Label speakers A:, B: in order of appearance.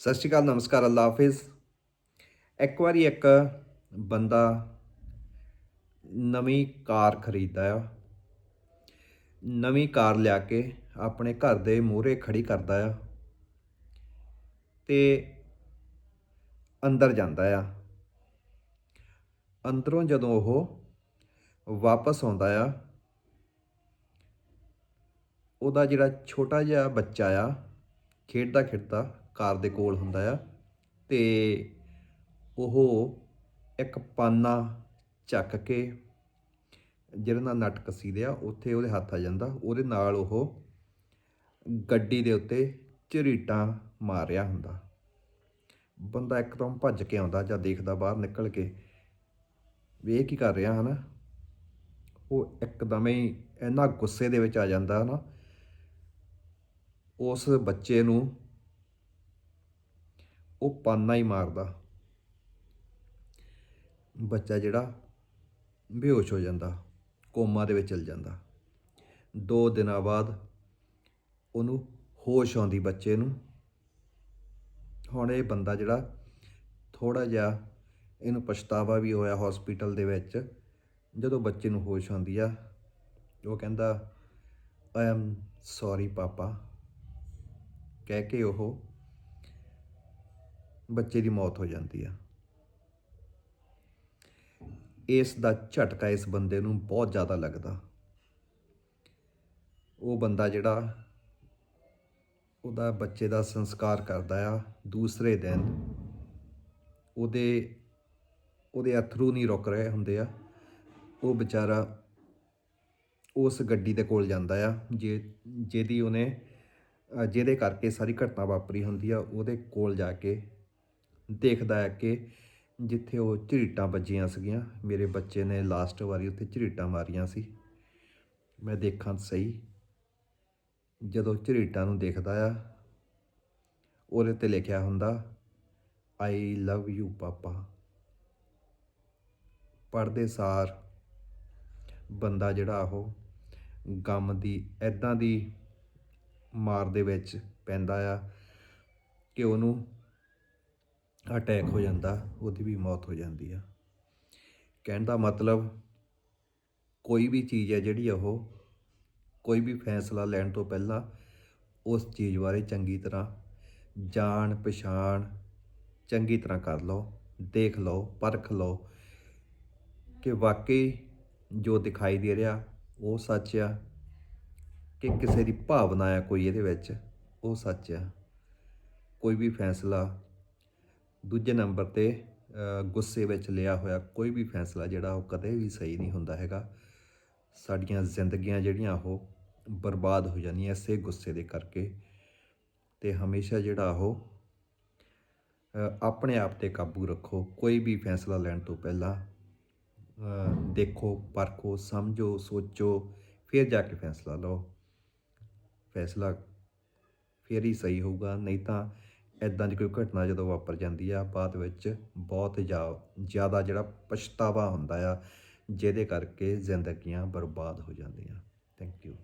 A: ਸਤਿ ਸ਼੍ਰੀ ਅਕਾਲ, ਨਮਸਕਾਰ, ਅੱਲਾ ਹਾਫਿਜ਼। ਇੱਕ ਵਾਰੀ ਇੱਕ ਬੰਦਾ ਨਵੀਂ ਕਾਰ ਖਰੀਦਦਾ ਆ। ਨਵੀਂ ਕਾਰ ਲਿਆ ਕੇ ਆਪਣੇ ਘਰ ਦੇ ਮੂਹਰੇ ਖੜੀ ਕਰਦਾ ਆ ਤੇ ਅੰਦਰ ਜਾਂਦਾ ਆ। ਅੰਦਰੋਂ ਜਦੋਂ ਉਹ ਵਾਪਸ ਆਉਂਦਾ ਆ, ਉਹਦਾ ਜਿਹੜਾ ਛੋਟਾ ਜਿਹਾ ਬੱਚਾ ਆ ਖੇਡਦਾ ਖੇਡਦਾ ਕਾਰ ਦੇ ਕੋਲ ਹੁੰਦਾ ਆ ਤੇ ਉਹ ਇੱਕ ਪਾਨਾ ਚੱਕ ਕੇ ਜਿਹਦੇ ਨਾਲ ਨਟ ਕੱਸੀਦੇ ਆ, ਉੱਥੇ ਉਹਦੇ ਹੱਥ ਆ ਜਾਂਦਾ। ਉਹਦੇ ਨਾਲ ਉਹ ਗੱਡੀ ਦੇ ਉੱਤੇ ਝਰੀਟਾਂ ਮਾਰ ਰਿਹਾ ਹੁੰਦਾ। ਬੰਦਾ ਇੱਕਦਮ ਭੱਜ ਕੇ ਆਉਂਦਾ ਜਾਂ ਦੇਖਦਾ ਬਾਹਰ ਨਿਕਲ ਕੇ। ਵੀ ਇਹ ਕੀ ਕਰ ਰਿਹਾ ਹਨਾ? ਉਹ ਇੱਕਦਮ ਹੀ ਇੰਨਾ ਗੁੱਸੇ ਦੇ ਵਿੱਚ ਆ ਜਾਂਦਾ ਨਾ ਉਸ ਬੱਚੇ ਨੂੰ ਉਹ ਪਾਨਾ ਹੀ ਮਾਰਦਾ। ਬੱਚਾ ਜਿਹੜਾ ਬੇਹੋਸ਼ ਹੋ ਜਾਂਦਾ, ਕੋਮਾ ਦੇ ਵਿੱਚ ਚਲ ਜਾਂਦਾ। ਦੋ ਦਿਨਾਂ ਬਾਅਦ ਉਹਨੂੰ ਹੋਸ਼ ਆਉਂਦੀ ਬੱਚੇ ਨੂੰ। ਹੁਣ ਇਹ ਬੰਦਾ ਜਿਹੜਾ ਥੋੜਾ ਜਿਹਾ ਇਹਨੂੰ ਪਛਤਾਵਾ ਵੀ ਹੋਇਆ ਹਸਪੀਟਲ ਦੇ ਵਿੱਚ, ਜਦੋਂ ਬੱਚੇ ਨੂੰ ਹੋਸ਼ ਆਉਂਦੀ ਆ, ਉਹ ਕਹਿੰਦਾ ਆਈ ਐਮ ਸੌਰੀ ਪਾਪਾ। ਕਹਿ ਕੇ ਉਹ ਬੱਚੇ ਦੀ ਮੌਤ ਹੋ ਜਾਂਦੀ ਆ। ਇਸ ਦਾ ਝਟਕਾ ਇਸ ਬੰਦੇ ਨੂੰ ਬਹੁਤ ਜ਼ਿਆਦਾ ਲੱਗਦਾ। ਉਹ ਬੰਦਾ ਜਿਹੜਾ ਉਹਦਾ ਬੱਚੇ ਦਾ ਸੰਸਕਾਰ ਕਰਦਾ ਆ ਦੂਸਰੇ ਦਿਨ। ਉਹਦੇ ਉਹਦੇ ਅਥਰੂ ਨਹੀਂ ਰੁਕ ਰਹੇ ਹੁੰਦੇ ਆ। ਉਹ ਵਿਚਾਰਾ ਉਸ ਗੱਡੀ ਦੇ ਕੋਲ ਜਾਂਦਾ ਆ, ਜੇ, ਜਿਹਦੀ ਉਹਨੇ, ਜਿਹਦੇ ਕਰਕੇ ਸਾਰੀ ਘਟਨਾ ਵਾਪਰੀ ਹੁੰਦੀ ਆ, ਉਹਦੇ ਕੋਲ ਜਾ ਕੇ ਦੇਖਦਾ ਹੈ ਕਿ ਜਿੱਥੇ ਉਹ ਝਰੀਟਾਂ ਵੱਜੀਆਂ ਸੀਗੀਆਂ, ਮੇਰੇ ਬੱਚੇ ਨੇ ਲਾਸਟ ਵਾਰੀ ਉੱਥੇ ਝਰੀਟਾਂ ਮਾਰੀਆਂ ਸੀ। ਮੈਂ ਦੇਖਾਂ ਸਹੀ। ਜਦੋਂ ਝਰੀਟਾਂ ਨੂੰ ਦੇਖਦਾ ਆ, ਉਹਦੇ ਤੇ ਲਿਖਿਆ ਹੁੰਦਾ ਆਈ ਲਵ ਯੂ ਪਾਪਾ। ਪੜਦੇ ਸਾਰ ਬੰਦਾ ਜਿਹੜਾ ਉਹ ਗਮ ਦੀ ਐਦਾਂ ਦੀ ਮਾਰ ਦੇ ਵਿੱਚ ਪੈਂਦਾ ਆ ਕਿ ਉਹਨੂੰ ਅਟੈਕ ਹੋ ਜਾਂਦਾ, ਉਹਦੀ ਵੀ ਮੌਤ ਹੋ ਜਾਂਦੀ ਆ। ਕਹਿਣ ਦਾ ਮਤਲਬ ਕੋਈ ਵੀ ਚੀਜ਼ ਹੈ ਜਿਹੜੀ ਉਹ ਕੋਈ ਵੀ ਫੈਸਲਾ ਲੈਣ ਤੋਂ ਪਹਿਲਾਂ ਉਸ ਚੀਜ਼ ਬਾਰੇ ਚੰਗੀ ਤਰ੍ਹਾਂ ਜਾਣ, ਪਛਾਣ, ਚੰਗੀ ਤਰ੍ਹਾਂ ਕਰ ਲਓ, ਦੇਖ ਲਓ, ਪਰਖ ਲਓ ਕਿ ਵਾਕਈ ਜੋ ਦਿਖਾਈ ਦੇ ਰਿਹਾ ਉਹ ਸੱਚ ਆ ਕਿ ਕਿਸੇ ਦੀ ਭਾਵਨਾ ਆ ਕੋਈ ਇਹਦੇ ਵਿੱਚ, ਉਹ ਸੱਚ ਆ। ਕੋਈ ਵੀ ਫੈਸਲਾ ਦੂਜੇ ਨੰਬਰ ਤੇ ਗੁੱਸੇ ਵਿੱਚ ਲਿਆ ਹੋਇਆ ਕੋਈ ਵੀ ਫੈਸਲਾ ਜਿਹੜਾ ਉਹ ਕਦੇ ਵੀ ਸਹੀ ਨਹੀਂ ਹੁੰਦਾ ਹੈਗਾ। ਸਾਡੀਆਂ ਜ਼ਿੰਦਗੀਆਂ ਜਿਹੜੀਆਂ ਉਹ ਬਰਬਾਦ ਹੋ ਜਾਂਦੀਆਂ ਇਸੇ ਗੁੱਸੇ ਦੇ ਕਰਕੇ। ਤੇ ਹਮੇਸ਼ਾ ਜਿਹੜਾ ਉਹ ਆਪਣੇ ਆਪ ਤੇ ਕਾਬੂ ਰੱਖੋ। ਕੋਈ ਵੀ ਫੈਸਲਾ ਲੈਣ ਤੋਂ ਪਹਿਲਾਂ ਦੇਖੋ, ਪਰਖੋ, ਸਮਝੋ, ਸੋਚੋ, ਫਿਰ ਜਾ ਕੇ ਫੈਸਲਾ ਲਓ। ਫੈਸਲਾ ਫਿਰ ਹੀ ਸਹੀ ਹੋਊਗਾ। ਨਹੀਂ ਤਾਂ ਇਦਾਂ ਦੀ ਕੋਈ ਘਟਨਾ ਜਦੋਂ ਵਾਪਰ ਜਾਂਦੀ ਆ, ਬਾਅਦ ਵਿੱਚ ਬਹੁਤ ਜ਼ਿਆਦਾ ਜਿਹੜਾ ਪਛਤਾਵਾ ਹੁੰਦਾ ਆ, ਜਿਹਦੇ ਕਰਕੇ ਜ਼ਿੰਦਗੀਆਂ ਬਰਬਾਦ ਹੋ ਜਾਂਦੀਆਂ। Thank you